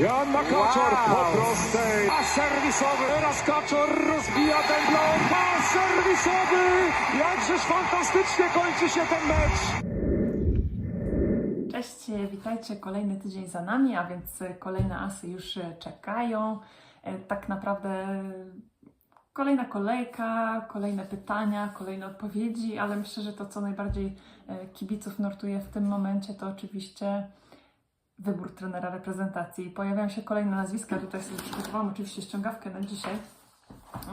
Jan Makaczor Wow. po prostej. A serwisowy. Teraz Kaczor rozbija ten blok. A serwisowy. Jakżeż fantastycznie kończy się ten mecz. Cześć, witajcie. Kolejny tydzień za nami, a więc kolejne asy już czekają. E, Tak naprawdę kolejna kolejka, kolejne pytania, kolejne odpowiedzi, ale myślę, że to, co najbardziej e, kibiców nurtuje w tym momencie, to oczywiście wybór trenera reprezentacji. Pojawiają się kolejne nazwiska. Tutaj sobie przygotowałam oczywiście ściągawkę na dzisiaj,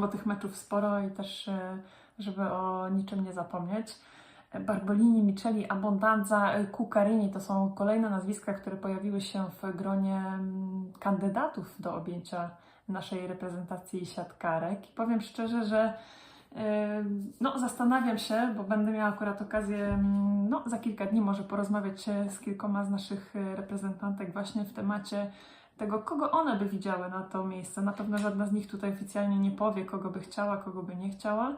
bo tych meczów sporo i też, e, żeby o niczym nie zapomnieć. Barbolini, Micheli, Abondanza, Cucarini to są kolejne nazwiska, które pojawiły się w gronie mm, kandydatów do objęcia naszej reprezentacji siatkarek. I powiem szczerze, że e, no, zastanawiam się, bo będę miała akurat okazję mm, no, za kilka dni może porozmawiać z kilkoma z naszych e, reprezentantek właśnie w temacie tego, kogo one by widziały na to miejsce. Na pewno żadna z nich tutaj oficjalnie nie powie, kogo by chciała, kogo by nie chciała.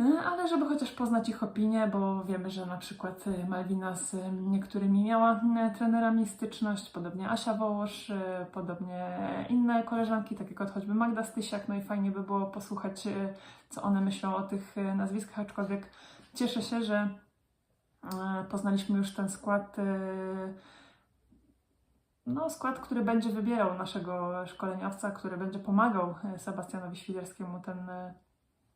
E, Ale żeby chociaż poznać ich opinię, bo wiemy, że na przykład e, Malwina z e, niektórymi miała e, trenerami styczność, podobnie Asia Wołosz, podobnie inne koleżanki, tak jak choćby Magda Stysiak, no i fajnie by było posłuchać, co one myślą o tych nazwiskach, aczkolwiek cieszę się, że e, poznaliśmy już ten skład, no skład, który będzie wybierał naszego szkoleniowca, który będzie pomagał e, Sebastianowi Świderskiemu ten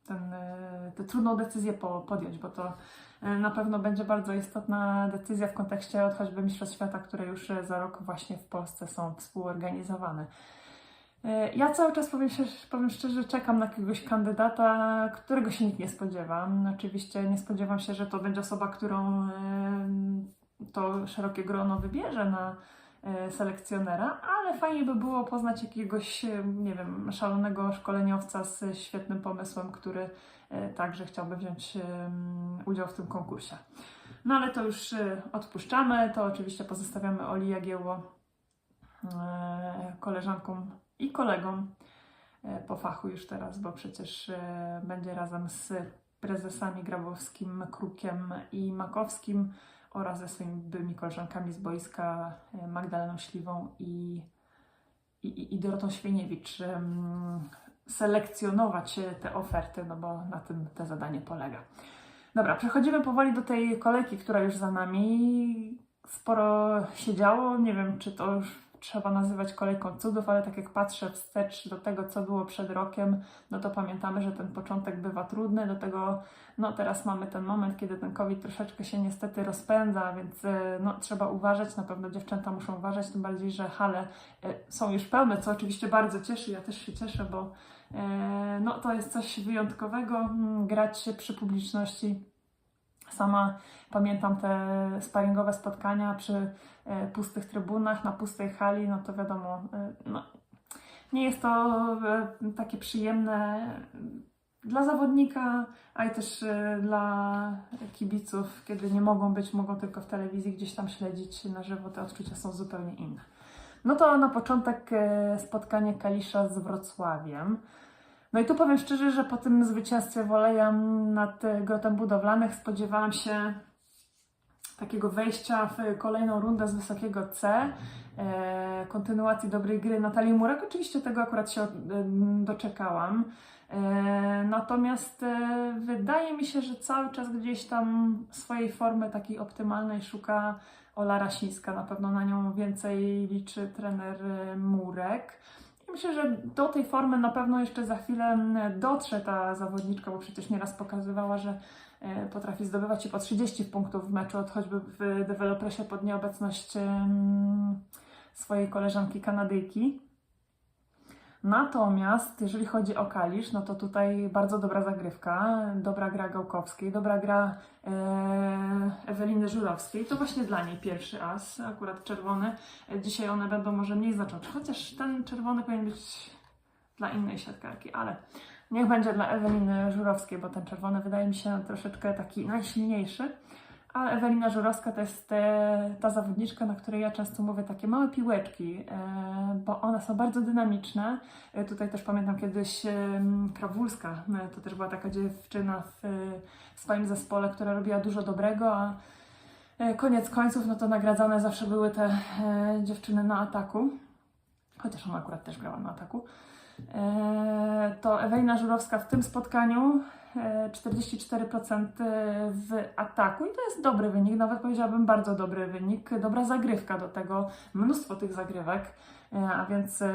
ten, e, tę trudną decyzję po, podjąć, bo to e, na pewno będzie bardzo istotna decyzja w kontekście od choćby Mistrzostw Świata, które już za rok właśnie w Polsce są współorganizowane. E, Ja cały czas powiem, się, powiem szczerze, czekam na jakiegoś kandydata, którego się nikt nie spodziewa. Oczywiście nie spodziewam się, że to będzie osoba, którą to szerokie grono wybierze na selekcjonera, ale fajnie by było poznać jakiegoś, e, nie wiem, szalonego szkoleniowca z świetnym pomysłem, który e, także chciałby wziąć udział w tym konkursie. No ale to już e, odpuszczamy, to oczywiście pozostawiamy Oli Jagiełło e, koleżankom i kolegom e, po fachu już teraz, bo przecież e, będzie razem z prezesami Grabowskim, Krukiem i Makowskim oraz ze swoimi byłymi koleżankami z boiska e, Magdaleną Śliwą i, i, i- Dorotą Świeniewicz selekcjonować e, te oferty, no bo na tym to zadanie polega. Dobra, przechodzimy powoli do tej kolejki, która już za nami. Sporo się działo. Nie wiem, czy to już trzeba nazywać kolejką cudów, ale tak jak patrzę wstecz do tego, co było przed rokiem, no to pamiętamy, że ten początek bywa trudny. Do tego, no teraz mamy ten moment, kiedy ten COVID troszeczkę się niestety rozpędza, więc e, no, trzeba uważać. Na pewno dziewczęta muszą uważać, tym bardziej, że hale e, są już pełne, co oczywiście bardzo cieszy. Ja też się cieszę, bo e, no, to jest coś wyjątkowego, mm, grać przy publiczności. Sama pamiętam te sparingowe spotkania przy e, pustych trybunach, na pustej hali, no to wiadomo, e, no, nie jest to e, takie przyjemne dla zawodnika, a i też dla kibiców, kiedy nie mogą być, mogą tylko w telewizji gdzieś tam śledzić na żywo, te odczucia są zupełnie inne. No to na początek spotkanie Kalisza z Wrocławiem. No i tu powiem szczerze, że po tym zwycięstwie Woleja nad e, Grotem Budowlanych spodziewałam się takiego wejścia w kolejną rundę z wysokiego C, e, kontynuacji dobrej gry Natalii Murek. Oczywiście tego akurat się e, doczekałam. Natomiast wydaje mi się, że cały czas gdzieś tam swojej formy takiej optymalnej szuka Ola Rasińska. Na pewno na nią więcej liczy trener Murek. Myślę, że do tej formy na pewno jeszcze za chwilę m, dotrze ta zawodniczka, bo przecież nieraz pokazywała, że e, potrafi zdobywać i po 30 punktów w meczu, od choćby w dewelopresie pod nieobecność swojej koleżanki Kanadyjki. Natomiast jeżeli chodzi o Kalisz, no to tutaj bardzo dobra zagrywka, dobra gra Gałkowskiej, dobra gra e, Eweliny Żurowskiej. To właśnie dla niej pierwszy as, akurat czerwony. E, Dzisiaj one będą może mniej znaczące, chociaż ten czerwony powinien być dla innej siatkarki, ale niech będzie dla Eweliny Żurowskiej, bo ten czerwony wydaje mi się troszeczkę taki najsilniejszy. Ale Ewelina Żurowska to jest e, ta zawodniczka, na której ja często mówię takie małe piłeczki, e, bo one są bardzo dynamiczne. E, tutaj też pamiętam kiedyś Krawulska, to też była taka dziewczyna w, w swoim zespole, która robiła dużo dobrego, a koniec końców no to nagradzane zawsze były te dziewczyny na ataku. chociaż ona akurat też grała na ataku. E, To Ewelina Żurowska w tym spotkaniu e, 44% w ataku i to jest dobry wynik, nawet powiedziałabym bardzo dobry wynik, dobra zagrywka do tego, mnóstwo tych zagrywek, e, a więc e,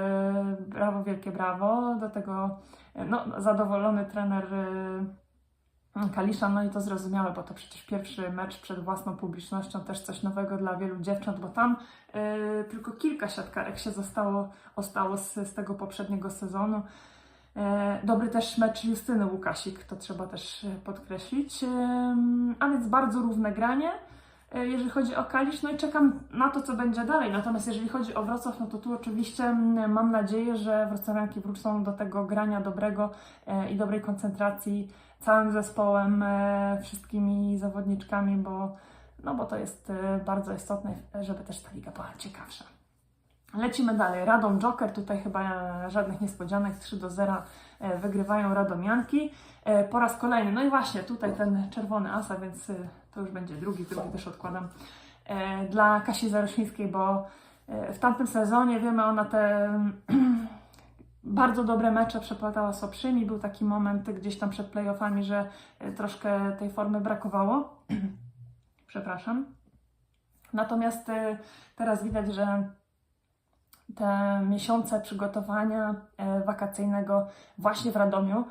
brawo, wielkie brawo, do tego e, no, zadowolony trener e, Kalisza, no i to zrozumiałe, bo to przecież pierwszy mecz przed własną publicznością, też coś nowego dla wielu dziewcząt, bo tam e, tylko kilka siatkarek się zostało, ostało z, z tego poprzedniego sezonu. E, Dobry też mecz Justyny Łukasik, to trzeba też podkreślić. Em, A więc bardzo równe granie, e, jeżeli chodzi o Kalisz. No i czekam na to, co będzie dalej. Natomiast jeżeli chodzi o Wrocław, no to tu oczywiście mam nadzieję, że wrocławianki wrócą do tego grania dobrego i dobrej koncentracji całym zespołem, e, wszystkimi zawodniczkami, bo, no bo to jest e, bardzo istotne, żeby też ta liga była ciekawsza. Lecimy dalej. Radom Joker, tutaj chyba e, żadnych niespodzianek, 3 do 0 e, wygrywają Radomianki. Po raz kolejny, no i właśnie tutaj ten czerwony asa, więc to już będzie drugi, drugi też odkładam dla Kasi Zarośnickiej, bo w tamtym sezonie wiemy, ona te bardzo dobre mecze przeplatała z Oprzymi. Był taki moment gdzieś tam przed playoffami, że e, troszkę tej formy brakowało. Przepraszam. Natomiast e, teraz widać, że te miesiące przygotowania e, wakacyjnego właśnie w Radomiu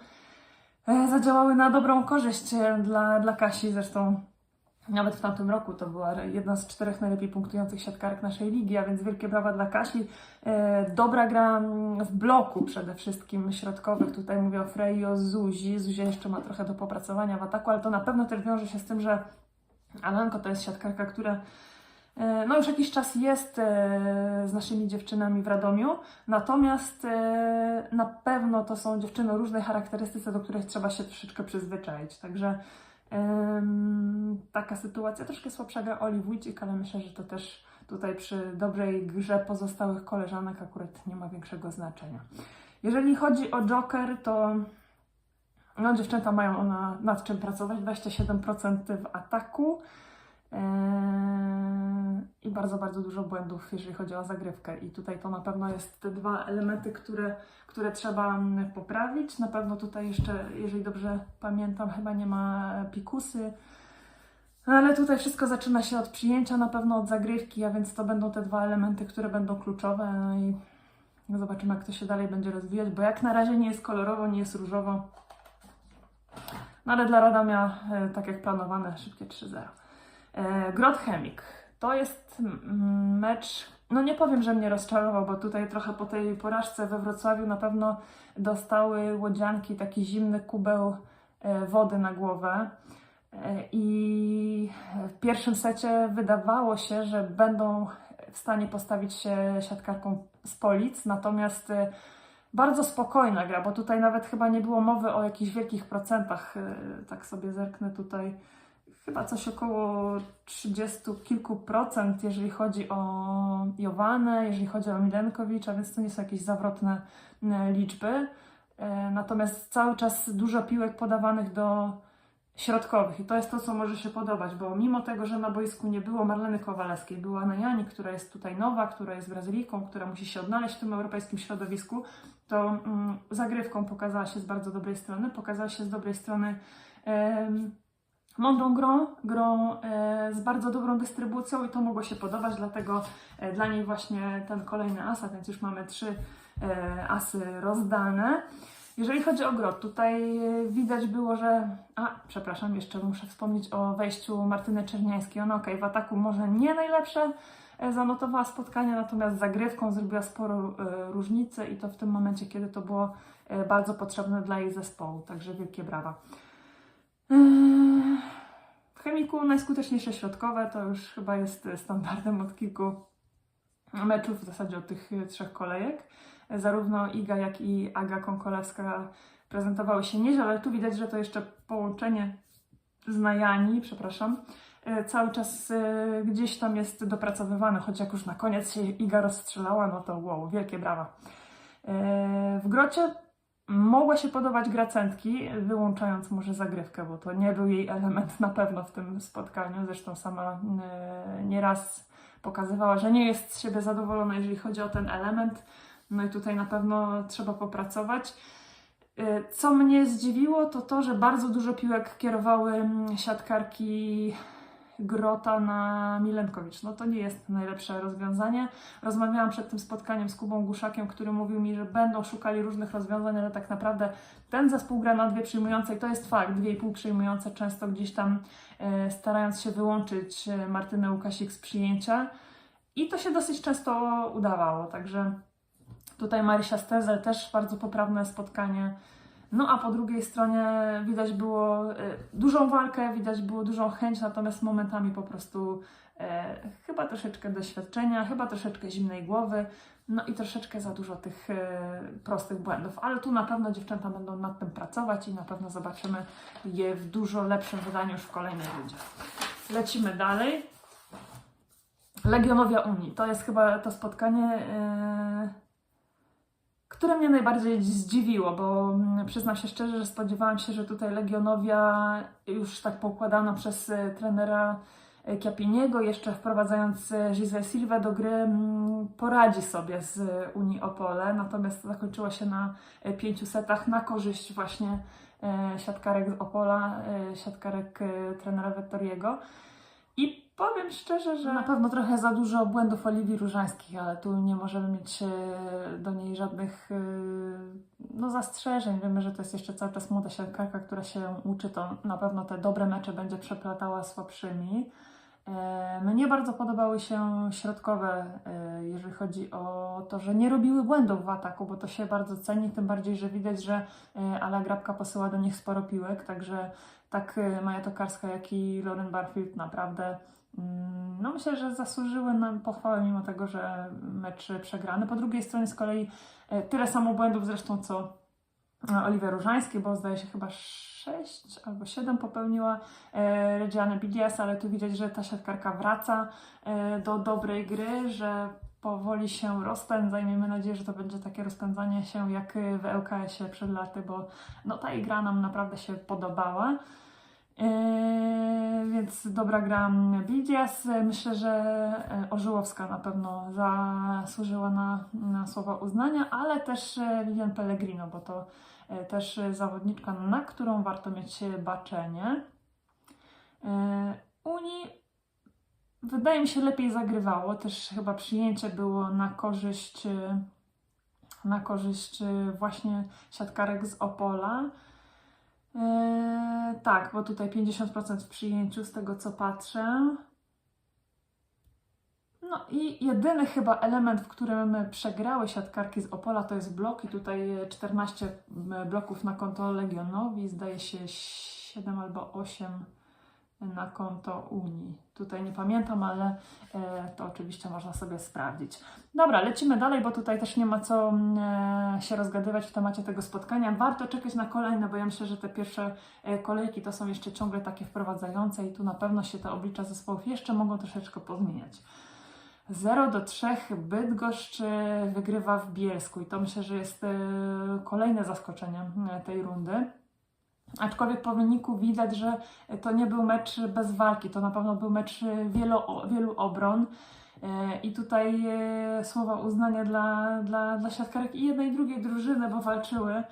zadziałały na dobrą korzyść dla, dla Kasi. Zresztą nawet w tamtym roku to była jedna z czterech najlepiej punktujących siatkarek naszej ligi, a więc wielkie brawa dla Kasi. E, Dobra gra mm, w bloku przede wszystkim środkowych. Tutaj mówię o Frey i o Zuzi. Zuzia jeszcze ma trochę do popracowania w ataku, ale to na pewno też wiąże się z tym, że Alanko to jest siatkarka, która e, no już jakiś czas jest e, z naszymi dziewczynami w Radomiu, natomiast na pewno to są dziewczyny o różnej charakterystyce, do których trzeba się troszeczkę przyzwyczaić. Także taka sytuacja, troszkę słabsza gra Oli Wójcik, ale myślę, że to też tutaj przy dobrej grze pozostałych koleżanek akurat nie ma większego znaczenia. Jeżeli chodzi o Joker, to no, dziewczęta mają ona nad czym pracować, 27% w ataku. Eee, i bardzo, bardzo dużo błędów, jeżeli chodzi o zagrywkę. I tutaj to na pewno jest te dwa elementy, które, które trzeba mm, poprawić. Na pewno tutaj jeszcze, jeżeli dobrze pamiętam, chyba nie ma pikusy. Ale tutaj wszystko zaczyna się od przyjęcia, na pewno od zagrywki, a więc to będą te dwa elementy, które będą kluczowe. No i zobaczymy, jak to się dalej będzie rozwijać, bo jak na razie nie jest kolorowo, nie jest różowo. No ale dla Radomia, e, tak jak planowane, szybkie 3-0. E, Grot Chemik. To jest mm, mecz, no nie powiem, że mnie rozczarował, bo tutaj trochę po tej porażce we Wrocławiu na pewno dostały łodzianki taki zimny kubeł e, wody na głowę. I w pierwszym secie wydawało się, że będą w stanie postawić się siatkarką z Polic, natomiast e, bardzo spokojna gra, bo tutaj nawet chyba nie było mowy o jakichś wielkich procentach. e, Tak sobie zerknę tutaj chyba coś około 30 kilku procent, jeżeli chodzi o Jowanę, jeżeli chodzi o Milenkowicza, więc to nie są jakieś zawrotne e, liczby. Natomiast cały czas dużo piłek podawanych do środkowych i to jest to, co może się podobać, bo mimo tego, że na boisku nie było Marleny Kowalewskiej, była Najani, która jest tutaj nowa, która jest Brazylijką, która musi się odnaleźć w tym europejskim środowisku, to mm, zagrywką pokazała się z bardzo dobrej strony, pokazała się z dobrej strony em, mądrą grą, grą e, z bardzo dobrą dystrybucją i to mogło się podobać, dlatego e, dla niej właśnie ten kolejny as, a więc już mamy trzy e, asy rozdane. Jeżeli chodzi o grot, tutaj e, widać było, że. A, przepraszam, jeszcze muszę wspomnieć o wejściu Martyny Czerniańskiej. Ona, okej, w ataku może nie najlepsze e, zanotowała spotkanie, natomiast zagrywką zrobiła sporo e, różnicy i to w tym momencie, kiedy to było bardzo potrzebne dla jej zespołu. Także wielkie brawa. W chemiku najskuteczniejsze środkowe to już chyba jest standardem od kilku meczów, w zasadzie od tych trzech kolejek. Zarówno Iga, jak i Aga Konkolewska prezentowały się nieźle, ale tu widać, że to jeszcze połączenie z Najani, przepraszam, e, cały czas e, gdzieś tam jest dopracowywane, choć jak już na koniec się Iga rozstrzelała, no to wow, wielkie brawa. E, W grocie mogła się podobać gra centki, wyłączając może zagrywkę, bo to nie był jej element na pewno w tym spotkaniu. Zresztą sama nieraz pokazywała, że nie jest z siebie zadowolona, jeżeli chodzi o ten element. No i tutaj na pewno trzeba popracować. Y, Co mnie zdziwiło, to to, że bardzo dużo piłek kierowały mm, siatkarki Grota na Milenkowicz. No to nie jest najlepsze rozwiązanie. Rozmawiałam przed tym spotkaniem z Kubą Guszakiem, który mówił mi, że będą szukali różnych rozwiązań, ale tak naprawdę ten zespół gra na dwie przyjmujące i to jest fakt. Dwie i pół przyjmujące często gdzieś tam e, starając się wyłączyć e, Martynę Łukasik z przyjęcia. I to się dosyć często udawało, także tutaj Marysia Stezel też bardzo poprawne spotkanie. No a po drugiej stronie widać było e, dużą walkę, widać było dużą chęć, natomiast momentami po prostu e, chyba troszeczkę doświadczenia, chyba troszeczkę zimnej głowy, no i troszeczkę za dużo tych e, prostych błędów. Ale tu na pewno dziewczęta będą nad tym pracować i na pewno zobaczymy je w dużo lepszym wydaniu już w kolejnej rundzie. Lecimy dalej. Legionowia Unii. To jest chyba to spotkanie, e, które mnie najbardziej zdziwiło, bo mm, przyznam się szczerze, że spodziewałam się, że tutaj Legionowia już tak poukładano przez e, trenera e, Chiappiniego, jeszcze wprowadzając e, Giselle Silva do gry, mm, poradzi sobie z Unii Opole, natomiast zakończyło się na pięciu setach na korzyść właśnie siatkarek z Opola, siatkarek trenera Vettoriego. I powiem szczerze, że na pewno trochę za dużo błędów Oliwii Różańskich, ale tu nie możemy mieć e, do niej żadnych e, no, zastrzeżeń. Wiemy, że to jest jeszcze cały czas młoda siatkarka, która się uczy, to na pewno te dobre mecze będzie przeplatała słabszymi. E, Mnie bardzo podobały się środkowe, jeżeli chodzi o to, że nie robiły błędów w ataku, bo to się bardzo ceni, tym bardziej, że widać, że Ala Grabka posyła do nich sporo piłek, także tak Maja Tokarska, jak i Lauren Barfield naprawdę no myślę, że zasłużyły na pochwałę mimo tego, że mecz przegrany. Po drugiej stronie z kolei e, tyle samo błędów zresztą co e, Oliwia Różański, bo zdaje się chyba 6 albo 7 popełniła e, Regiane Bidias, ale tu widać, że ta siatkarka wraca do dobrej gry, że powoli się rozpędza i miejmy nadzieję, że to będzie takie rozpędzanie się jak w LKS-ie przed laty, bo no, ta gra nam naprawdę się podobała. Eee, więc dobra gra Bidias. Myślę, że e, Orzyłowska na pewno zasłużyła na, na słowa uznania, ale też e, Lilian Pellegrino, bo to e, też zawodniczka, na którą warto mieć baczenie. E, Unii wydaje mi się lepiej zagrywało, też chyba przyjęcie było na korzyść na korzyść właśnie siatkarek z Opola. Eee, tak, bo tutaj 50% w przyjęciu z tego co patrzę. No i jedyny chyba element, w którym przegrały siatkarki z Opola to jest blok i tutaj 14 bloków na konto Legionowi, zdaje się 7 albo 8 na konto Unii. Tutaj nie pamiętam, ale e, to oczywiście można sobie sprawdzić. Dobra, lecimy dalej, bo tutaj też nie ma co e, się rozgadywać w temacie tego spotkania. Warto czekać na kolejne, bo ja myślę, że te pierwsze e, kolejki to są jeszcze ciągle takie wprowadzające i tu na pewno się te oblicza zespołów jeszcze mogą troszeczkę pozmieniać. 0 do 3 Bydgoszcz e, wygrywa w Bielsku i to myślę, że jest e, kolejne zaskoczenie e, tej rundy. Aczkolwiek po wyniku widać, że to nie był mecz bez walki, to na pewno był mecz wielu, wielu obron. E, I tutaj e, słowa uznania dla, dla, dla siatkarek i jednej i drugiej drużyny, bo walczyły.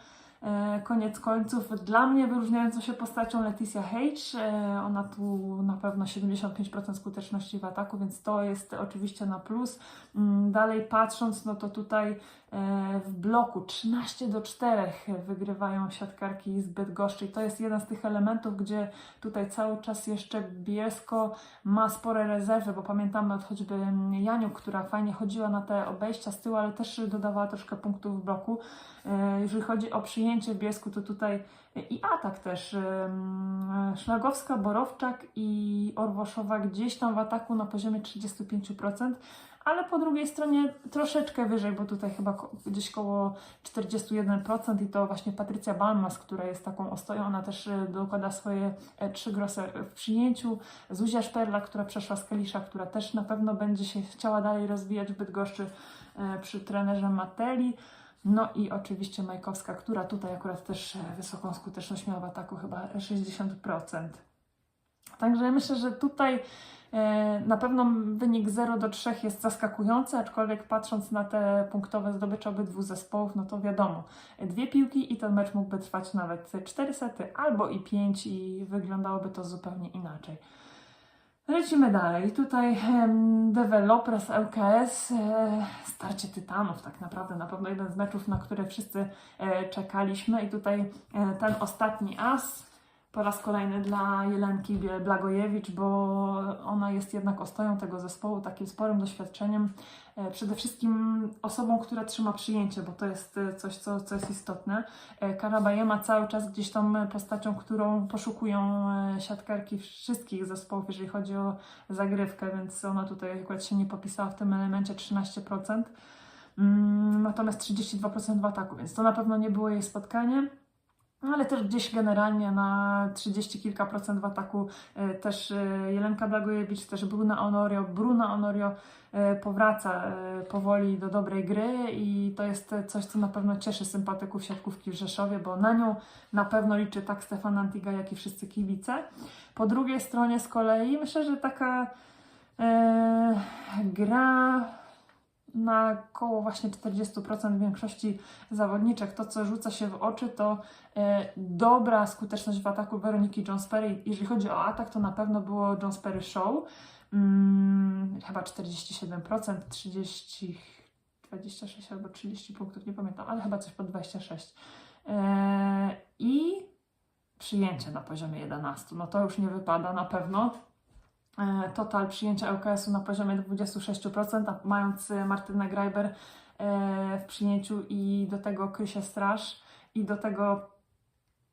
E, Koniec końców, dla mnie wyróżniającą się postacią Leticia H. E, Ona tu na pewno 75% skuteczności w ataku, więc to jest oczywiście na plus. Mm, Dalej patrząc, no to tutaj w bloku 13 do 4 wygrywają siatkarki z Bydgoszczy i to jest jeden z tych elementów, gdzie tutaj cały czas jeszcze Bielsko ma spore rezerwy, bo pamiętamy od choćby Janiu, która fajnie chodziła na te obejścia z tyłu, ale też dodawała troszkę punktów w bloku. E, Jeżeli chodzi o przyjęcie w Bielsku, to tutaj i atak też. em, Szlagowska, Borowczak i Orwoszowa gdzieś tam w ataku na poziomie 35%, ale po drugiej stronie troszeczkę wyżej, bo tutaj chyba gdzieś koło 41% i to właśnie Patrycja Balmas, która jest taką ostoją, ona też e, dokłada swoje e, trzy grosy w przyjęciu. Zuzia Szperla, która przeszła z Kalisza, która też na pewno będzie się chciała dalej rozwijać w Bydgoszczy e, przy trenerze Mateli. No i oczywiście Majkowska, która tutaj akurat też e, wysoką skuteczność miała w ataku, chyba 60%. Także myślę, że tutaj E, Na pewno wynik 0 do 3 jest zaskakujący, aczkolwiek patrząc na te punktowe zdobycze obydwu zespołów, no to wiadomo, dwie piłki i ten mecz mógłby trwać nawet 4 sety albo i 5 i wyglądałoby to zupełnie inaczej. Lecimy dalej. Tutaj em, Developers LKS, e, starcie tytanów tak naprawdę, na pewno jeden z meczów, na które wszyscy e, czekaliśmy i tutaj e, ten ostatni as po raz kolejny dla Jelenki Blagojewicz, bo ona jest jednak ostoją tego zespołu, takim sporym doświadczeniem, e, przede wszystkim osobą, która trzyma przyjęcie, bo to jest e, coś, co, co jest istotne. E, Karabajema cały czas gdzieś tą postacią, którą poszukują siatkarki wszystkich zespołów, jeżeli chodzi o zagrywkę, więc ona tutaj akurat się nie popisała w tym elemencie 13%. Mm, Natomiast 32% w ataku, więc to na pewno nie było jej spotkanie. No, ale też gdzieś generalnie na 30 kilka procent w ataku e, też e, Jelenka Blagojewicz, też Bruna Honorio. Bruna Honorio e, powraca powoli do dobrej gry i to jest coś, co na pewno cieszy sympatyków siatkówki w Rzeszowie, bo na nią na pewno liczy tak Stefan Antiga, jak i wszyscy kibice. Po drugiej stronie z kolei myślę, że taka e, gra na około właśnie 40% większości zawodniczek. To, co rzuca się w oczy, to e, dobra skuteczność w ataku Weroniki Jones-Perry. Jeżeli chodzi o atak, to na pewno było Jones-Perry Show. Mm, chyba 47%, 30, 26 albo 30 punktów, nie pamiętam, ale chyba coś po 26. E, I przyjęcie na poziomie 11. No to już nie wypada na pewno. E, Total przyjęcia LKS-u na poziomie 26%, a mając e, Martynę Greiber e, w przyjęciu i do tego Krysię Straż i do tego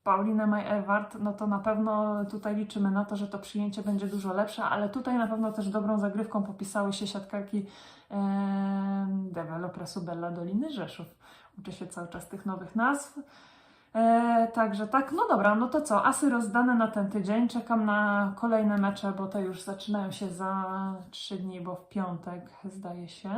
Paulinę Maj-Ewart, no to na pewno tutaj liczymy na to, że to przyjęcie będzie dużo lepsze, ale tutaj na pewno też dobrą zagrywką popisały się siatkarki e, Developresu Bella Doliny Rzeszów. Uczę się cały czas tych nowych nazw. E, także tak, no dobra, no to co? Asy rozdane na ten tydzień. Czekam na kolejne mecze, bo te już zaczynają się za 3 dni, bo w piątek zdaje się.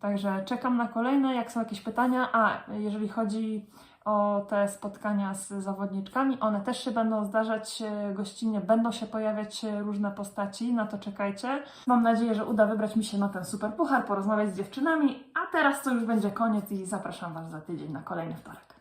Także czekam na kolejne. Jak są jakieś pytania, a jeżeli chodzi o te spotkania z zawodniczkami, one też się będą zdarzać e, gościnnie, będą się pojawiać e, różne postaci, na to czekajcie. Mam nadzieję, że uda wybrać mi się na ten super puchar, porozmawiać z dziewczynami, a teraz to już będzie koniec i zapraszam Was za tydzień na kolejny wtorek.